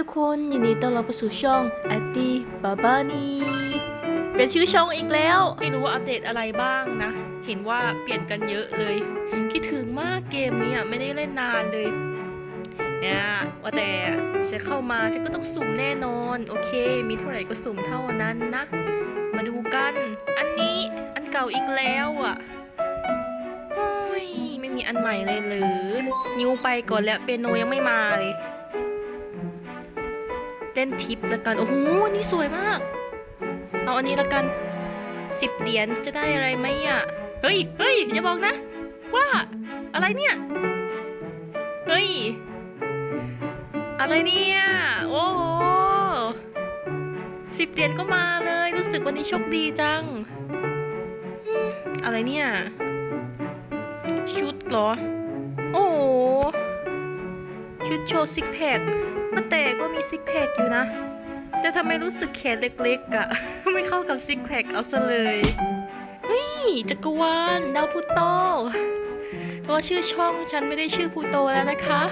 ทุกคนยินดีต้อนรับสู่ช่องแอตตี้บาบานีเป็นชื่อช่องอีกแล้ว ไม่รู้ว่าอัปเดตอะไรบ้างนะ เห็นว่าเปลี่ยนกันเยอะเลย คิดถึงมากเกมนี้อะไม่ได้เล่นนานเลย เนี่ยว่าแต่ฉันเข้ามาฉันก็ต้องสุ่มแน่นอน โอเค มีเท่าไหร่ก็สุ่มเท่านั้นนะ มาดูกัน อันนี้อันเก่าอีกแล้วอะไม่มีอันใหม่เลยหรือ นิวไปก่อนแล้วเปียโนยังไม่มาเลย เล่นทิปล้วกัน โอ้โหนี่สวยมาก เอาอันนี้ล้วกันสิบเหรียญจะได้อะไรไหมอะ เฮ้ยเฮ้ยอย่าบอกนะ ว่า อะไรเนี่ย เฮ้ย อะไรเนี่ย โอ้โหสิบเหรียญก็มาเลย รู้สึกวันนี้โชคดีจัง อะไรเนี่ย ชุดเหรอ โอ้ชุดโชว์ซิกแพค มันแต่ก็มีซิกแพคอยู่นะ แต่ทำไมรู้สึกแขนเล็กๆอะไม่เข้ากับซิกแพคเอาซะเลยเฮ้ยจักรวาลดาวพลูโตเพราะว่าชื่อช่องฉันไม่ได้ชื่อพูโตแล้วนะคะ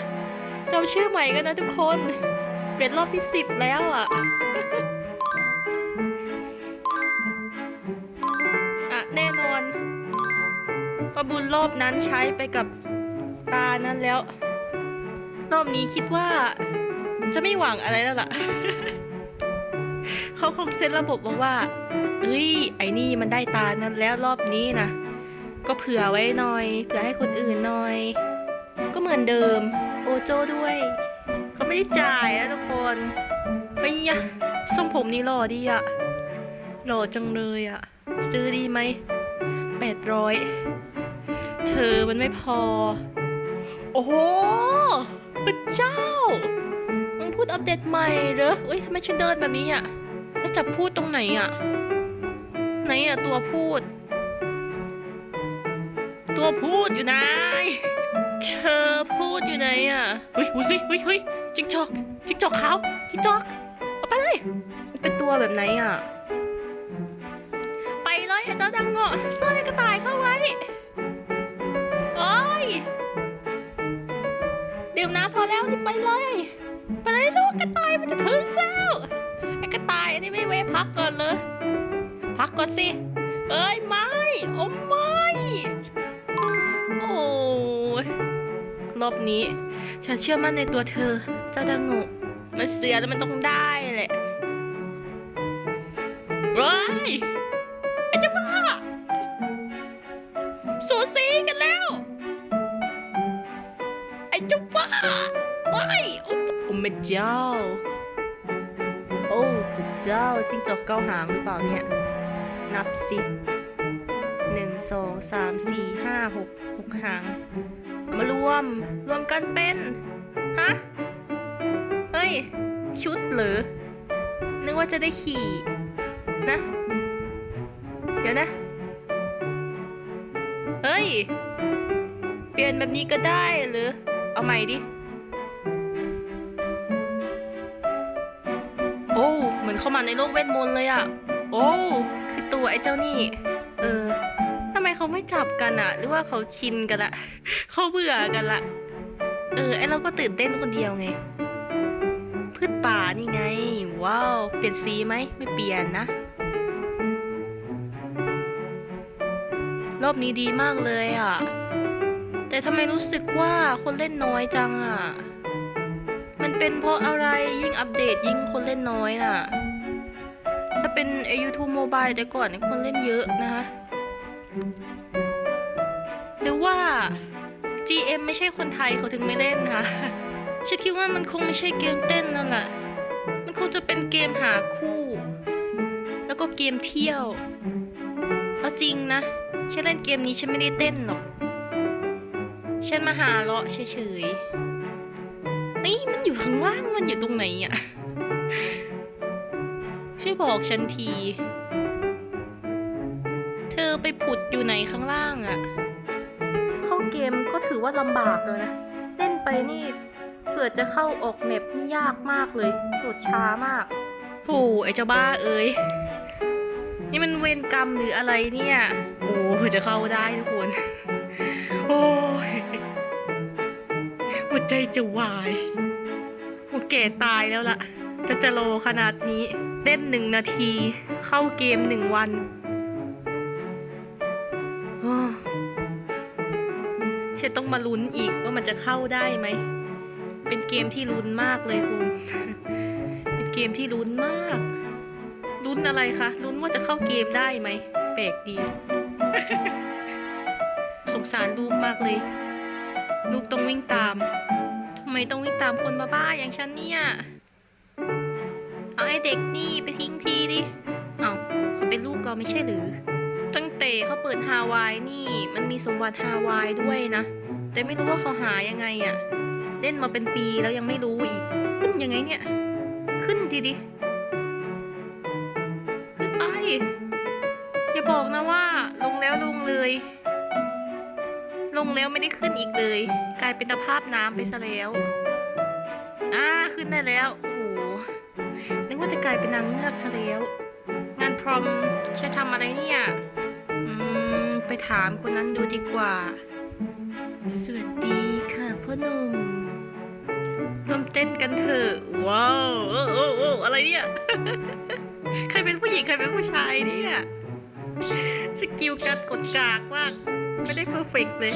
จำชื่อใหม่กันนะทุกคน เป็นรอบที่สิบแล้วอะอะแน่นอนประบุญรอบนั้นใช้ไปกับตานั้นแล้ว รอบนี้คิดว่า จะไม่หวังอะไรแล้วล่ะ เขาคงเซ็นระบบบอกว่าเอ้ย ไอ้นี่มันได้ตานั้นแล้วรอบนี้นะ ก็เผื่อไว้หน่อย เผื่อให้คนอื่นหน่อย ก็เหมือนเดิม โอโจ้ด้วย เขาไม่ได้จ่ายนะทุกคนไปยะทรงผมนี่หล่อดีอะหล่อจังเลยอะซื้อดีไหมแปดร้อยเธอมันไม่พอ โอ้โหพระเจ้า พูดอัปเดตใหม่เหรอเอ้ยทำไมฉันเดินแบบนี้อะ แล้วจับพูดตรงไหนอะ ไหนอะตัวพูด ตัวพูดอยู่ไหน เธอพูดอยู่ไหนอะ เฮ้ยเฮ้ยเฮ้ยเฮ้ยเฮ้ยจิงจอก จิงจอกขาว จิงจอกเอาไปเลยมันเป็นตัวแบบไหนอะ ไปเลยไอ้เจ้าดำเงาะซ่อนไอ้กระต่ายเข้าไว้โอ้ยดื่มน้ำพอแล้วนี่ไปเลย ไปเลยลูกกระต่ายมันจะถึงแล้วไอ้กระต่ายอันนี้ไม่เวะพักก่อนเลย พักก่อนสิเอ้ยไม่โอ้ไม่โอ้รอบนี้ ฉันเชื่อมั่นในตัวเธอ เจ้าดังโงะมันเสือแล้วมันต้องได้แหละเฮ้ยไอ้เจ้าบ้าสูสีกันแล้ว ไอ้เจ้าบ้าไม่ อ้โอ้แม่เจ้า โอ้พระเจ้าจิ้งจอกเก้าหางหรือเปล่าเนี่ย นับสิหนึ่งสองสามสี่ห้าหกหกหาง มารวม รวมกันเป็น ฮะ เฮ้ย ชุดหรือ นึกว่าจะได้ขี่นะ เดี๋ยวนะ เฮ้ย เปลี่ยนแบบนี้ก็ได้หรือ เอาใหม่ดิ อ้เหมือนเข้ามาในโลกเวทมนต์เลยอะโอ้คือตัวไอ้เจ้านี่ เออทำไมเขาไม่จับกันอะหรือว่าเขาชินกันละเขาเบื่อกันละเออไอ้เราก็ตื่นเต้นคนเดียวไง พืชป่านี่ไง ว้าว เปลี่ยนสีไหมไม่เปลี่ยนนะ รอบนี้ดีมากเลยอะแต่ทำไมรู้สึกว่าคนเล่นน้อยจังอะ เป็นเพราะอะไรยิ่งอัปเดตยิ่งคนเล่นน้อยน่ะ ถ้าเป็นไอยูทูบโมบายแต่ก่อนเนี่ยคนเล่นเยอะนะคะ หรือว่า GM ไม่ใช่คนไทยเขาถึงไม่เล่นคะฉันคิดว่ามันคงไม่ใช่เกมเต้นนั่นแหละ มันคงจะเป็นเกมหาคู่ แล้วก็เกมเที่ยวเอาจริงนะฉันเล่นเกมนี้ฉันไม่ได้เต้นหรอกฉันมาหาเลาะเฉยๆ นี่มันอยู่ข้างล่างมันอยู่ตรงไหนอะช่วยบอกฉันที เธอไปผุดอยู่ไหนข้างล่างอะเข้าเกมก็ถือว่าลำบากเลยนะ เล่นไปนี่เผื่อจะเข้าออกแมปนี่ยากมากเลยโหลดช้ามากโหไอ้เจ้าบ้าเอ้ย นี่มันเวรกรรมหรืออะไรเนี่ย โอ้เผื่อจะเข้าได้ทุกคน โอ้ยหัว ใจจะวายหัวแก่ตายแล้วล่ะ จะจะโลขนาดนี้เล่นหนึ่งนาที เข้าเกมหนึ่งวันอฉันต้องมาลุ้นอีกว่ามันจะเข้าได้ไหม เป็นเกมที่ลุ้นมากเลยคุณ เป็นเกมที่ลุ้นมาก ลุ้นอะไรคะ ลุ้นว่าจะเข้าเกมได้ไหม แปลกดี สงสารลูกมากเลย ลูกต้องวิ่งตามทำไมต้องวิ่งตามคนบ้าๆอย่างฉันเนี่ย เอาไอ้เด็กนี่ไปทิ้งทีดิ เอาเขาเป็นลูกเราไม่ใช่หรือ ตั้งแต่เขาเปิดฮาวายนี่ มันมีสมบัติฮาวายด้วยนะ แต่ไม่รู้ว่าเขาหายังไงอะเล่นมาเป็นปีแล้วยังไม่รู้อีก ขึ้นยังไงเนี่ย ขึ้นทีดิ ขึ้นไป อย่าบอกนะว่าลงแล้วลงเลย ลงแล้วไม่ได้ขึ้นอีกเลย กลายเป็นตภาพน้ำไปซะแล้ว อ่าขึ้นได้แล้วโอ้โหนึกว่าจะกลายเป็นนางเงือกซะแล้ว งานพรอมใช้ทำอะไรเนี่ยอืมไปถามคนนั้นดูดีกว่า สวัสดีค่ะพ่อหนุ่มร่วมเต้นกันเถอะ ว้าวโอ้โอ้โอ้อะไรเนี่ย ใครเป็นผู้หญิง ใครเป็นผู้ชายเนี่ย สกิลการกดกากมาไม่ได้เพอร์เฟกเลย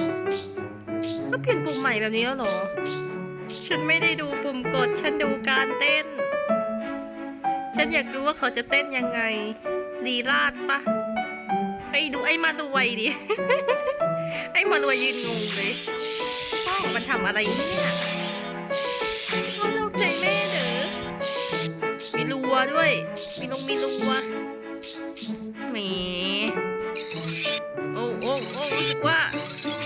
ก็เปลี่ยนปุ่มใหม่แบบนี้แล้วเหรอ ฉันไม่ได้ดูปุ่มกด ฉันดูการเต้น ฉันอยากรู้ว่าเขาจะเต้นยังไงลีลาดปะไปดูไอ้มารวยดิ ไอ้มารวยยืนงงเลยพ่อมันทำอะไรเนี่ยพ่อลอกใจแม่เด้อมีรัวด้วย มีลงมีรัวแหม ว่า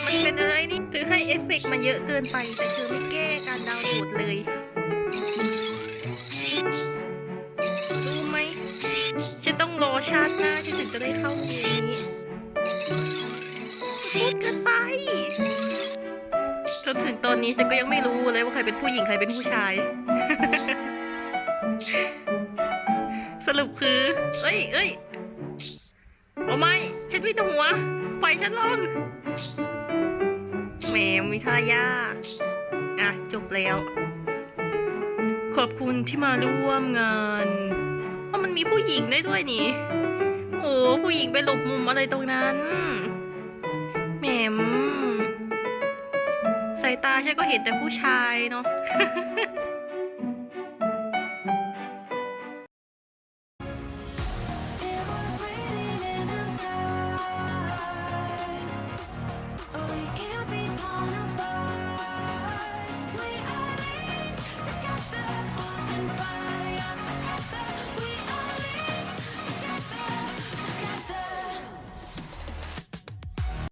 มันเป็นอะไรนี่เธอให้เอฟเฟกต์มาเยอะเกินไป แต่เธอไม่แก้การดาวน์โหลดเลยรู้ไหมฉันต้องรอชาติหน้าที่ถึงจะได้เข้าเกมนี้พูดเกันไปจนถึงตอนนี้ฉันก็ยังไม่รู้เลยว่าใครเป็นผู้หญิงใครเป็นผู้ชาย สรุปคือ เอ้ยเอ้ยโอ้ไม่ ฉันไม่ตัวหัว ปล่อยฉันลงแหมมีท่ายาก อะ จบแล้ว ขอบคุณที่มาร่วมงานเพราะมันมีผู้หญิงได้ด้วยนี่โอ้ผู้หญิงไปหลบมุมอะไรตรงนั้นแหมสายตาฉันก็เห็นแต่ผู้ชายเนาะ